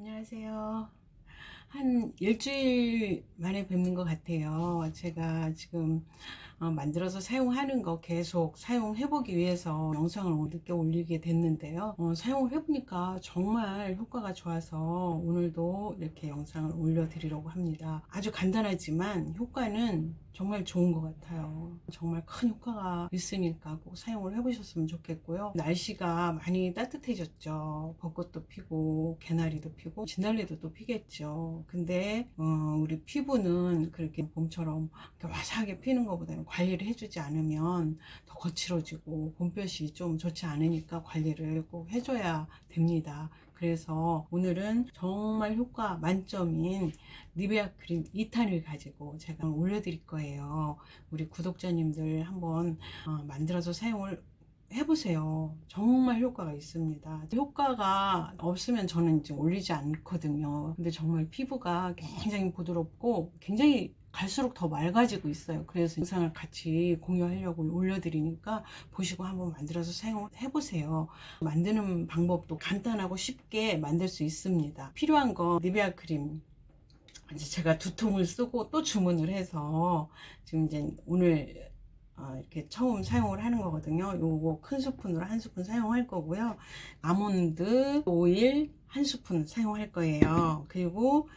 안녕하세요. 한 일주일 만에 뵙는 것 같아요. 제가 지금 어, 만들어서 사용하는 거 계속 사용해 보기 위해서 영상을 늦게 올리게 됐는데요. 어, 사용을 해보니까 정말 효과가 좋아서 오늘도 이렇게 영상을 올려 드리려고 합니다. 아주 간단하지만 효과는 정말 좋은 것 같아요. 정말 큰 효과가 있으니까 꼭 사용을 해보셨으면 좋겠고요. 날씨가 많이 따뜻해졌죠. 벚꽃도 피고 개나리도 피고 진달래도 또 피겠죠. 근데 어, 우리 피부는 그렇게 봄처럼 화사하게 피는 것보다는 관리를 해주지 않으면 더 거칠어지고 봄볕이 좀 좋지 않으니까 관리를 꼭 해줘야 됩니다. 그래서 오늘은 정말 효과 만점인 니베아 크림 2탄을 가지고 제가 올려드릴 거예요. 우리 구독자님들 한번 어, 만들어서 사용을 해보세요. 정말 효과가 있습니다. 효과가 없으면 저는 이제 올리지 않거든요. 근데 정말 피부가 굉장히 부드럽고 굉장히 갈수록 더 맑아지고 있어요. 그래서 영상을 같이 공유하려고 올려드리니까 보시고 한번 만들어서 사용해 보세요. 만드는 방법도 간단하고 쉽게 만들 수 있습니다. 필요한 거 니베아 크림 이제 제가 두 통을 쓰고 또 주문을 해서 지금 이제 오늘 어, 이렇게 처음 사용을 하는 거거든요. 요거 큰 스푼으로 한 스푼 사용할 거고요. 아몬드 오일 한 스푼 사용할 거예요. 그리고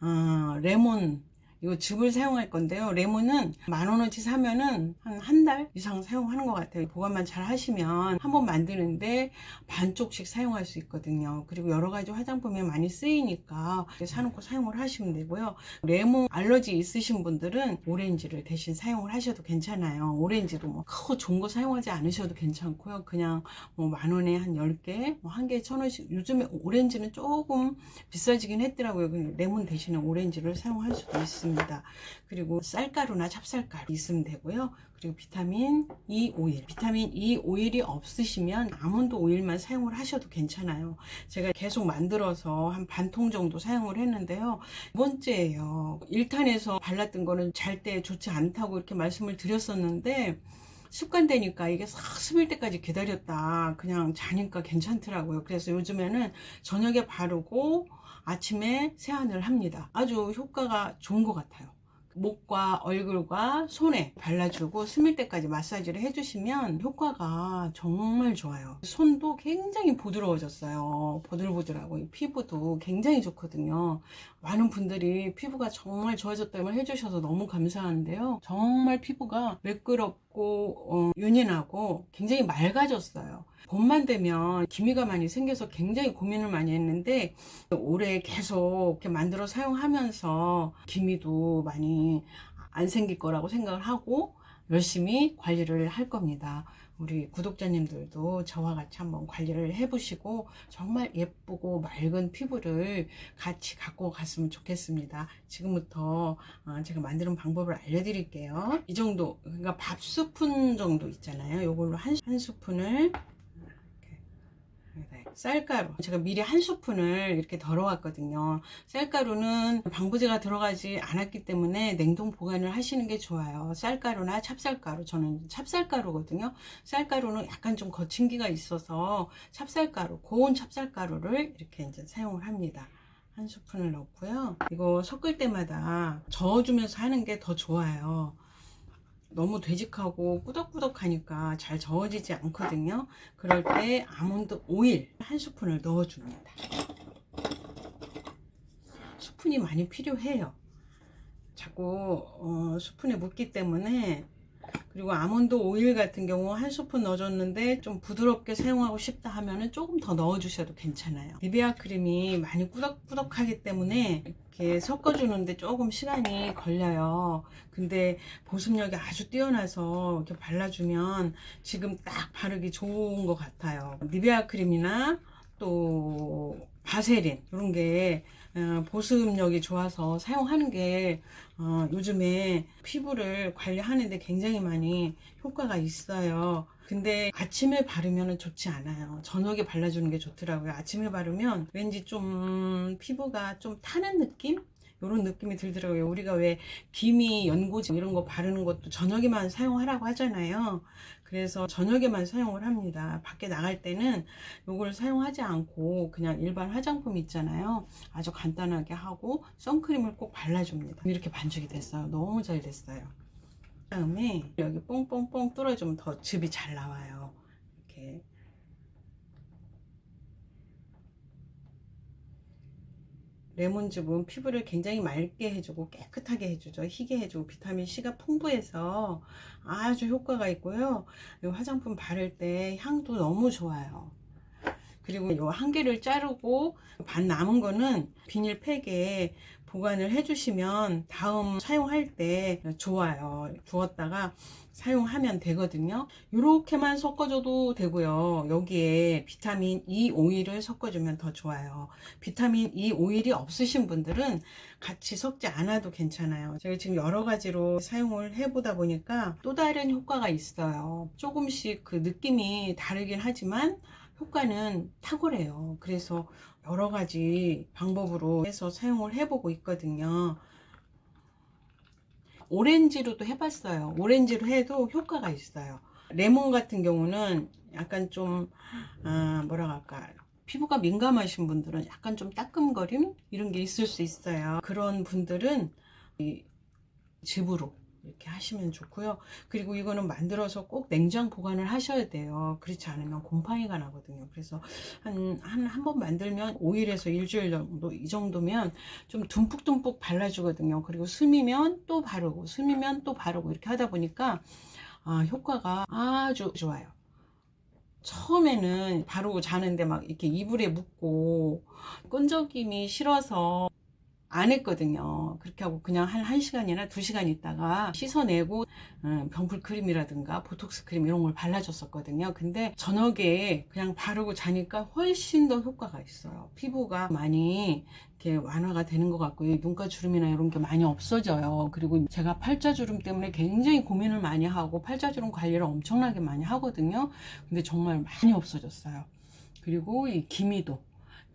어, 레몬 이거 즙을 사용할 건데요. 레몬은 만 원어치 사면은 한 한 달 이상 사용하는 것 같아요. 보관만 잘 하시면 한 번 만드는데 반쪽씩 사용할 수 있거든요. 그리고 여러 가지 화장품에 많이 쓰이니까 사놓고 사용을 하시면 되고요. 레몬 알러지 있으신 분들은 오렌지를 대신 사용을 하셔도 괜찮아요. 오렌지도 뭐 크고 좋은 거 사용하지 않으셔도 괜찮고요. 그냥 뭐 만 원에 한 10개, 뭐 한 개에 천 원씩. 요즘에 오렌지는 조금 비싸지긴 했더라고요. 레몬 대신에 오렌지를 사용할 수도 있 습니다. 그리고 쌀가루나 찹쌀가루 있으면 되고요. 그리고 비타민 E 오일. 비타민 E 오일이 없으시면 아몬드 오일만 사용을 하셔도 괜찮아요. 제가 계속 만들어서 한 반통 정도 사용을 했는데요. 두 번째예요. 1탄에서 발랐던 거는 잘 때 좋지 않다고 이렇게 말씀을 드렸었는데 습관되니까 이게 싹 스밀 때까지 기다렸다. 그냥 자니까 괜찮더라고요. 그래서 요즘에는 저녁에 바르고 아침에 세안을 합니다. 아주 효과가 좋은 것 같아요. 목과 얼굴과 손에 발라주고 스밀 때까지 마사지를 해주시면 효과가 정말 좋아요. 손도 굉장히 부드러워졌어요. 보들보들하고 이 피부도 굉장히 좋거든요. 많은 분들이 피부가 정말 좋아졌다고 해주셔서 너무 감사한데요. 정말 피부가 매끄럽고 어, 윤인하고 굉장히 맑아졌어요. 봄만 되면 기미가 많이 생겨서 굉장히 고민을 많이 했는데 올해 계속 이렇게 만들어 사용하면서 기미도 많이 안 생길 거라고 생각을 하고 열심히 관리를 할 겁니다. 우리 구독자님들도 저와 같이 한번 관리를 해보시고 정말 예쁘고 맑은 피부를 같이 갖고 갔으면 좋겠습니다. 지금부터 어, 제가 만드는 방법을 알려드릴게요. 이 정도, 그러니까 밥 스푼 정도 있잖아요. 이걸로 한, 한 스푼을 네, 쌀가루. 제가 미리 한 스푼을 이렇게 덜어왔거든요. 쌀가루는 방부제가 들어가지 않았기 때문에 냉동 보관을 하시는 게 좋아요. 쌀가루나 찹쌀가루. 저는 찹쌀가루거든요. 쌀가루는 약간 좀 거친 기가 있어서 찹쌀가루 고운 찹쌀가루를 이렇게 이제 사용을 합니다. 한 스푼을 넣고요. 이거 섞을 때마다 저어주면서 하는 게 더 좋아요 너무 되직하고 꾸덕꾸덕하니까 잘 저어지지 않거든요. 그럴 때 아몬드 오일 한 스푼을 넣어줍니다. 스푼이 많이 필요해요. 자꾸 어, 스푼에 묻기 때문에 그리고 아몬드 오일 같은 경우 한 스푼 넣어줬는데 좀 부드럽게 사용하고 싶다 하면은 조금 더 넣어주셔도 괜찮아요. 니베아 크림이 많이 꾸덕꾸덕하기 때문에 이렇게 섞어주는데 조금 시간이 걸려요. 근데 보습력이 아주 뛰어나서 이렇게 발라주면 지금 딱 바르기 좋은 것 같아요. 니베아 크림이나 또 바세린 이런 게 어, 보습력이 좋아서 사용하는 게 어, 요즘에 피부를 관리하는데 굉장히 많이 효과가 있어요. 근데 아침에 바르면 좋지 않아요. 저녁에 발라주는 게 좋더라고요. 아침에 바르면 왠지 좀 피부가 좀 타는 느낌? 이런 느낌이 들더라고요. 우리가 왜 기미, 연고지 이런 거 바르는 것도 저녁에만 사용하라고 하잖아요. 그래서 저녁에만 사용을 합니다. 밖에 나갈 때는 이걸 사용하지 않고 그냥 일반 화장품 있잖아요. 아주 간단하게 하고 선크림을 꼭 발라줍니다. 이렇게 반죽이 됐어요. 너무 잘 됐어요. 그다음에 여기 뽕뽕뽕 뚫어주면 더 즙이 잘 나와요. 이렇게 레몬즙은 피부를 굉장히 맑게 해주고 깨끗하게 해주죠. 희게 해주고 비타민 C가 풍부해서 아주 효과가 있고요. 이 화장품 바를 때 향도 너무 좋아요. 그리고 이 한 개를 자르고 반 남은 거는 비닐팩에 보관을 해주시면 다음 사용할 때 좋아요. 두었다가 사용하면 되거든요. 이렇게만 섞어줘도 되고요. 여기에 비타민 E 오일을 섞어주면 더 좋아요. 비타민 E 오일이 없으신 분들은 같이 섞지 않아도 괜찮아요. 제가 지금 여러 가지로 사용을 해보다 보니까 또 다른 효과가 있어요. 조금씩 그 느낌이 다르긴 하지만 효과는 탁월해요. 그래서 여러 가지 방법으로 해서 사용을 해보고 있거든요. 오렌지로도 해봤어요. 오렌지로 해도 효과가 있어요. 레몬 같은 경우는 약간 좀, 아, 뭐라 할까. 피부가 민감하신 분들은 약간 좀 따끔거림? 이런 게 있을 수 있어요. 그런 분들은 이 즙으로 이렇게 하시면 좋고요. 그리고 이거는 만들어서 꼭 냉장 보관을 하셔야 돼요. 그렇지 않으면 곰팡이가 나거든요. 그래서 한, 한, 한 번 만들면 5일에서 일주일 정도, 이 정도면 좀 듬뿍듬뿍 발라주거든요. 그리고 숨이면 또 바르고, 숨이면 또 바르고 이렇게 하다 보니까 아, 효과가 아주 좋아요. 처음에는 바르고 자는데 막 이렇게 이불에 묻고 끈적임이 싫어서 안 했거든요. 그렇게 하고 그냥 한 1시간이나 2시간 있다가 씻어내고 음, 병풀 크림이라든가 보톡스 크림 이런 걸 발라줬었거든요. 근데 저녁에 그냥 바르고 자니까 훨씬 더 효과가 있어요. 피부가 많이 이렇게 완화가 되는 것 같고 요 눈가 주름이나 이런 게 많이 없어져요. 그리고 제가 팔자주름 때문에 굉장히 고민을 많이 하고 팔자주름 관리를 엄청나게 많이 하거든요. 근데 정말 많이 없어졌어요. 그리고 이 기미도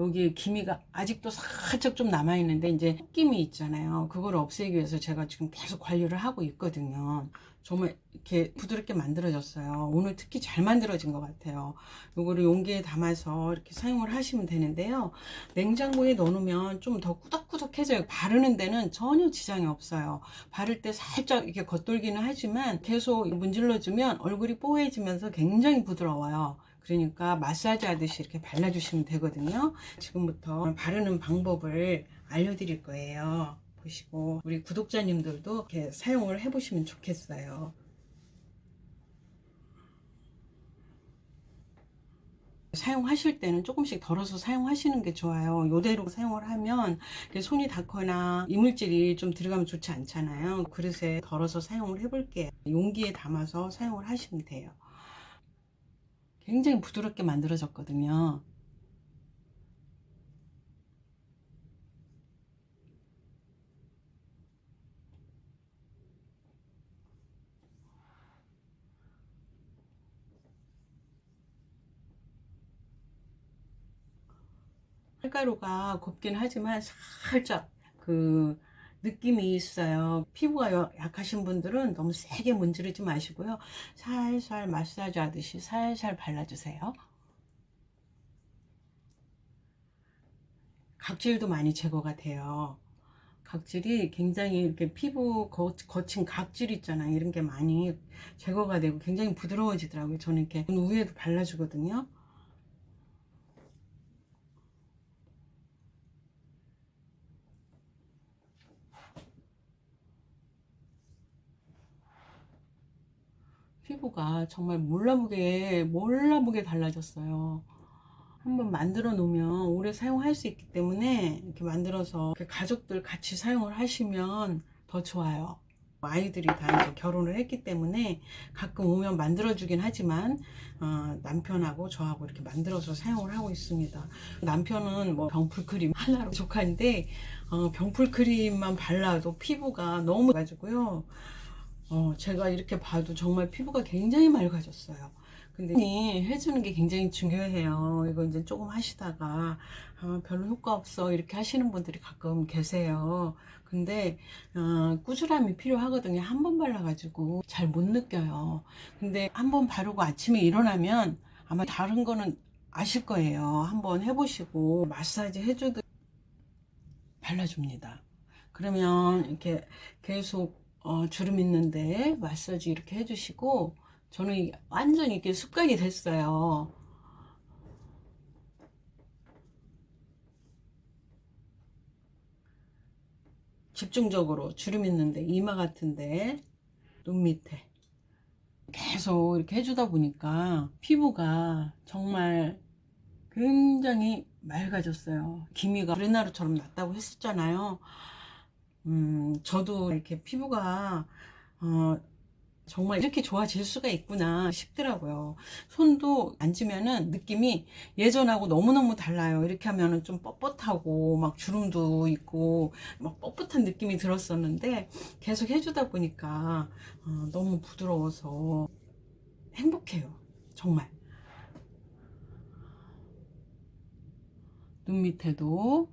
여기 기미가 아직도 살짝 좀 남아있는데 이제 흑기미 있잖아요. 그걸 없애기 위해서 제가 지금 계속 관리를 하고 있거든요. 정말 이렇게 부드럽게 만들어졌어요. 오늘 특히 잘 만들어진 것 같아요. 요거를 용기에 담아서 이렇게 사용을 하시면 되는데요. 냉장고에 넣어놓으면 좀 더 꾸덕꾸덕해져요. 바르는 데는 전혀 지장이 없어요. 바를 때 살짝 이렇게 겉돌기는 하지만 계속 문질러주면 얼굴이 뽀해지면서 굉장히 부드러워요. 그러니까 마사지 하듯이 이렇게 발라주시면 되거든요. 지금부터 바르는 방법을 알려드릴 거예요. 보시고 우리 구독자님들도 이렇게 사용을 해보시면 좋겠어요. 사용하실 때는 조금씩 덜어서 사용하시는 게 좋아요. 요대로 사용을 하면 손이 닿거나 이물질이 좀 들어가면 좋지 않잖아요. 그릇에 덜어서 사용을 해볼게요. 용기에 담아서 사용을 하시면 돼요. 굉장히 부드럽게 만들어졌거든요. 밀가루가 곱긴 하지만 살짝 그 느낌이 있어요. 피부가 여- 약하신 분들은 너무 세게 문지르지 마시고요. 살살 마사지 하듯이 살살 발라주세요. 각질도 많이 제거가 돼요. 각질이 굉장히 이렇게 피부 거, 거친 각질 있잖아요. 이런 게 많이 제거가 되고 굉장히 부드러워지더라고요. 저는 이렇게 눈 위에도 발라주거든요. 피부가 정말 몰라보게 몰라보게 달라졌어요. 한번 만들어 놓으면 오래 사용할 수 있기 때문에 이렇게 만들어서 가족들 같이 사용을 하시면 더 좋아요. 아이들이 다 이제 결혼을 했기 때문에 가끔 오면 만들어 주긴 하지만 어, 남편하고 저하고 이렇게 만들어서 사용을 하고 있습니다. 남편은 뭐 병풀 크림 하나로 족한데 어, 병풀 크림만 발라도 피부가 너무 가지고요. 어, 제가 이렇게 봐도 정말 피부가 굉장히 맑아졌어요. 근데 이 해주는 게 굉장히 중요해요. 이거 이제 조금 하시다가 아, 별로 효과 없어 이렇게 하시는 분들이 가끔 계세요. 근데 어, 꾸준함이 필요하거든요. 한 번 발라가지고 잘 못 느껴요. 근데 한 번 바르고 아침에 일어나면 아마 다른 거는 아실 거예요. 한번 해보시고 마사지 해주듯 발라줍니다. 그러면 이렇게 계속 어, 주름 있는데 마사지 이렇게 해주시고 저는 완전히 이게 습관이 됐어요. 집중적으로 주름 있는데 이마 같은데 눈 밑에 계속 이렇게 해주다 보니까 피부가 정말 굉장히 맑아졌어요. 기미가 브레나루처럼 났다고 했었잖아요. 음, 저도 이렇게 피부가 어, 정말 이렇게 좋아질 수가 있구나 싶더라고요. 손도 만지면은 느낌이 예전하고 너무너무 달라요. 이렇게 하면은 좀 뻣뻣하고 막 주름도 있고 막 뻣뻣한 느낌이 들었었는데 계속 해주다 보니까 어, 너무 부드러워서 행복해요. 정말. 눈 밑에도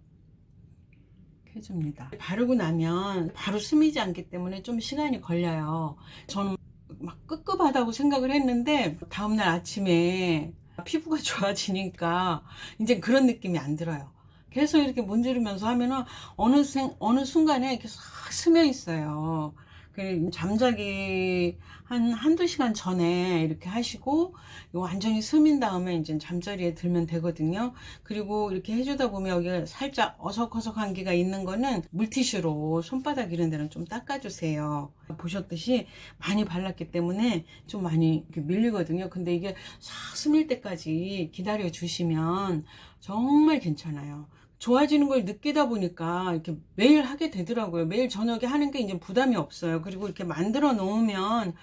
해줍니다. 바르고 나면 바로 스미지 않기 때문에 좀 시간이 걸려요. 저는 막 끄급하다고 생각을 했는데 다음날 아침에 피부가 좋아지니까 이제 그런 느낌이 안 들어요. 계속 이렇게 문지르면서 하면은 어느 생, 어느 순간에 싹 스며 있어요. 그 잠자기 한 한두 시간 전에 이렇게 하시고 완전히 스민 다음에 이제 잠자리에 들면 되거든요. 그리고 이렇게 해주다 보면 여기 살짝 어석어석한 게가 있는 거는 물티슈로 손바닥 이런 데는 좀 닦아주세요. 보셨듯이 많이 발랐기 때문에 좀 많이 밀리거든요. 근데 이게 싹 스밀 때까지 기다려 주시면 정말 괜찮아요. 좋아지는 걸 느끼다 보니까 이렇게 매일 하게 되더라고요. 매일 저녁에 하는 게 이제 부담이 없어요. 그리고 이렇게 만들어 놓으면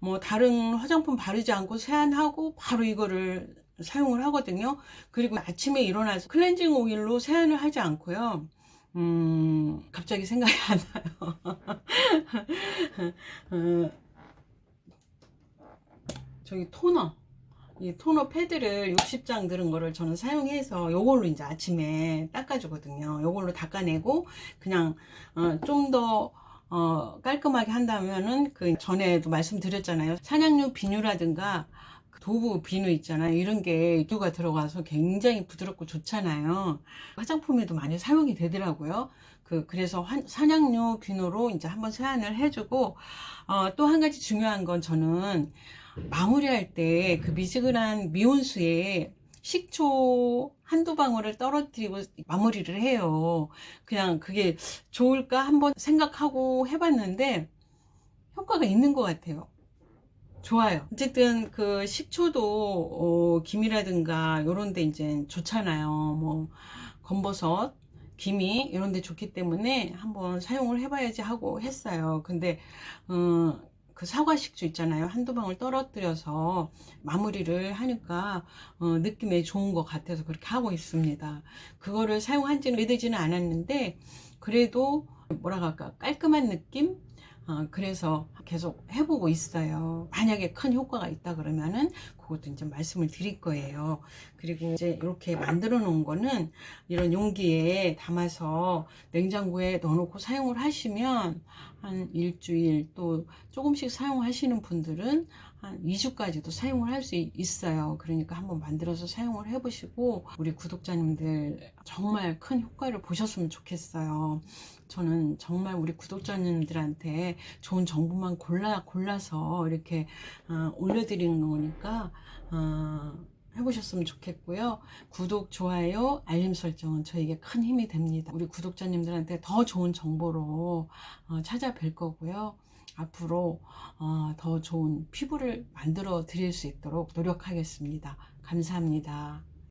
뭐 다른 화장품 바르지 않고 세안하고 바로 이거를 사용을 하거든요. 그리고 아침에 일어나서 클렌징 오일로 세안을 하지 않고요. 음, 갑자기 생각이 안 나요. 어, 저기 토너. 이 토너 패드를 60장 들은 거를 저는 사용해서 요걸로 이제 아침에 닦아주거든요. 요걸로 닦아내고 그냥 어, 좀더 어, 깔끔하게 한다면은 그 전에도 말씀드렸잖아요. 산양류 비누라든가 그 도구 비누 있잖아요. 이런 게 유가 들어가서 굉장히 부드럽고 좋잖아요. 화장품에도 많이 사용이 되더라고요. 그 그래서 환, 산양류 비누로 이제 한번 세안을 해주고 어, 또 한 가지 중요한 건 저는 마무리할 때 그 미지근한 미온수에 식초 한두 방울을 떨어뜨리고 마무리를 해요. 그냥 그게 좋을까 한번 생각하고 해봤는데 효과가 있는 것 같아요. 좋아요. 어쨌든 그 식초도 어, 김이라든가 요런 데 이제 좋잖아요. 뭐 검버섯, 김이 이런 데 좋기 때문에 한번 사용을 해봐야지 하고 했어요. 근데 어, 그 사과 식초 있잖아요. 한두 방울 떨어뜨려서 마무리를 하니까 어, 느낌이 좋은 것 같아서 그렇게 하고 있습니다. 그거를 사용한 지는 오래되지는 않았는데 그래도 뭐라 할까 깔끔한 느낌? 어, 그래서 계속 해보고 있어요. 만약에 큰 효과가 있다 그러면은 그것도 이제 말씀을 드릴 거예요. 그리고 이제 이렇게 만들어 놓은 거는 이런 용기에 담아서 냉장고에 넣어놓고 사용을 하시면 한 일주일 또 조금씩 사용하시는 분들은 한 2주까지도 사용을 할 수 있어요. 그러니까 한번 만들어서 사용을 해보시고 우리 구독자님들 정말 큰 효과를 보셨으면 좋겠어요. 저는 정말 우리 구독자님들한테 좋은 정보만 골라 골라서 이렇게 어, 올려드리는 거니까 어, 해보셨으면 좋겠고요. 구독, 좋아요, 알림 설정은 저에게 큰 힘이 됩니다. 우리 구독자님들한테 더 좋은 정보로 어, 찾아뵐 거고요. 앞으로 어, 더 좋은 피부를 만들어 드릴 수 있도록 노력하겠습니다. 감사합니다.